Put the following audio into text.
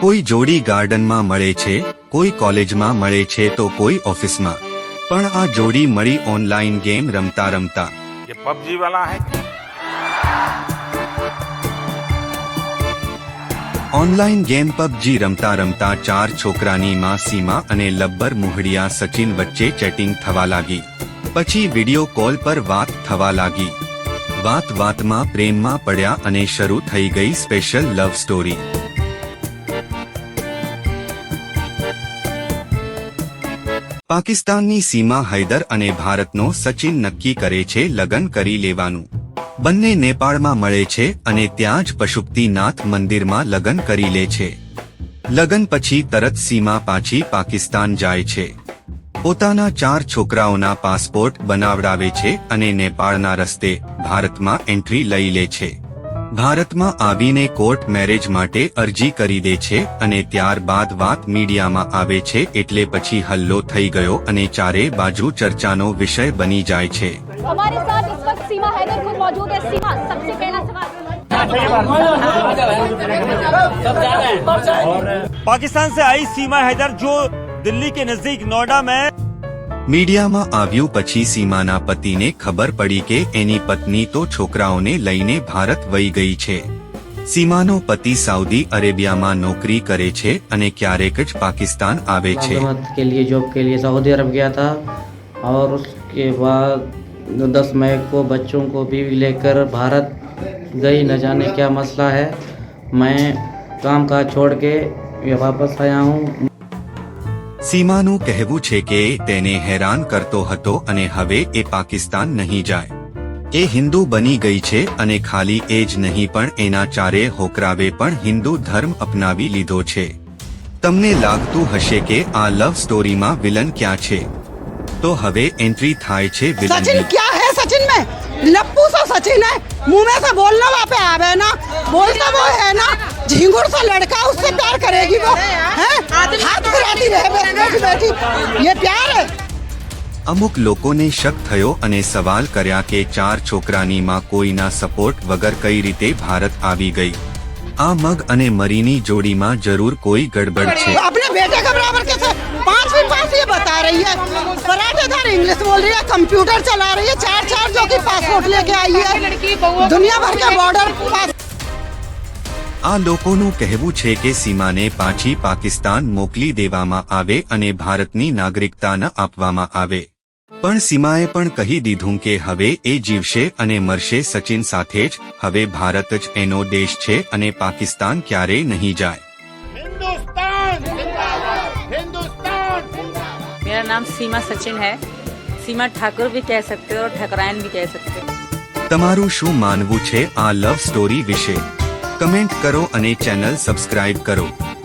કોઈ જોડી ગાર્ડનમાં મળે છે કોઈ કોલેજમાં મળે છે તો કોઈ ઓફિસમાં પણ આ જોડી મળી ઓનલાઈન ગેમ રમતા રમતા ये पबजी वाला है ઓનલાઈન ગેમ પબજી રમતા રમતા ચાર છોકરાની માં સીમા અને લબ્બર મુહડિયા સચિન વચ્ચે ચેટિંગ થવા લાગી પછી વિડિયો કોલ પર વાત થવા લાગી વાત વાતમાં પ્રેમમાં પડ્યા અને શરૂ થઈ ગઈ સ્પેશિયલ લવ સ્ટોરી પાકિસ્તાનની સીમા હૈદર અને ભારતનો સચિન નક્કી કરે છે લગ્ન કરી લેવાનું. બંને નેપાળમાં મળે છે અને ત્યાં જ પશુપતિનાથ મંદિરમાં લગ્ન કરી લે છે. લગ્ન પછી તરત સીમા પાછી પાકિસ્તાન જાય છે. પોતાના ચાર છોકરાઓના પાસપોર્ટ બનાવડાવે છે અને નેપાળના રસ્તે ભારતમાં એન્ટ્રી લઈ લે છે. ભારતમાં આવીને કોર્ટ મેરેજ માટે અરજી કરી દે છે અને ત્યારબાદ વાત મીડિયામાં આવે છે એટલે પછી હલ્લો થઈ ગયો અને ચારે બાજુ ચર્ચાનો વિષય બની જાય છે हमारे साथ इस वक्त सीमा हैदर खुद मौजूद है सीमा सबसे पहला सवाल पाकिस्तान से आई सीमा हैदर जो दिल्ली के नजदीक नोएडा में મીડિયામાં આવ્યું પછી સીમાના પતિને ખબર પડી કે એની પત્ની તો છોકરાઓને લઈને ભારત વહી ગઈ છે સીમાનો પતિ સાઉદી અરેબિયામાં નોકરી કરે છે અને ક્યારેક જ પાકિસ્તાન આવે છે मुलाजमत के लिए जॉब के लिए सऊदी अरब गया था और उसके बाद दस मई को बच्चों को भी लेकर भारत गई न जाने क्या मसला है मैं काम काज छोड़ के ये वापस आया हूँ સીમાનું કહેવું છે કે એ તેને હેરાન કરતો હતો અને હવે એ પાકિસ્તાન નહીં જાય એ હિન્દુ બની ગઈ છે અને ખાલી એ જ નહીં પણ એના ચારે હોકરાવે પણ હિન્દુ ધર્મ અપનાવી લીધો છે તમને લાગતું હશે કે આ લવ સ્ટોરીમાં વિલન ક્યાં છે તો હવે એન્ટ્રી થાય છે सचिन વિલનની क्या है सचिन में लप्पू सा सचिन है मुंह में से बोलना वहाँ पे आवे ना बोलता वो है ना झिंगुर सा लड़का उससे प्यार बैठी बैठी ये प्यार है અમુક લોકોને શક થયો અને સવાલ કર્યા કે ચાર છોકરાની માં કોઈના સપોર્ટ વગર કઈ રીતે ભારત આવી ગઈ આ મગ અને મરીની જોડીમાં જરૂર કોઈ ગડબડ છે तो अपने बेटे का बराबर कैसे पांचवी पास ये बता रही है कराटेदार इंग्लिश बोल रही है कंप्यूटर चला रही है चार चार जो की पासपोर्ट लेके आई है दुनिया भर के बॉर्डर पास આ લોકોનું કહેવું છે કે સીમાને પાછી પાકિસ્તાન મોકલી દેવામાં આવે અને ભારતની નાગરિકતા ન આપવામાં આવે પણ સીમાએ પણ કહી દીધું કે હવે એ જીવશે અને મરશે સચિન સાથે જ હવે ભારત જ એનો દેશ છે અને પાકિસ્તાન ક્યારે નહીં જાય मेरा नाम सीमा सचिन है सीमा ठाकुर भी कह सकते हो और ठकरायन भी कह सकते हो તમારું શું માનવું છે આ લવ સ્ટોરી વિશે કમેન્ટ કરો અને ચેનલ સબસ્ક્રાઇબ કરો.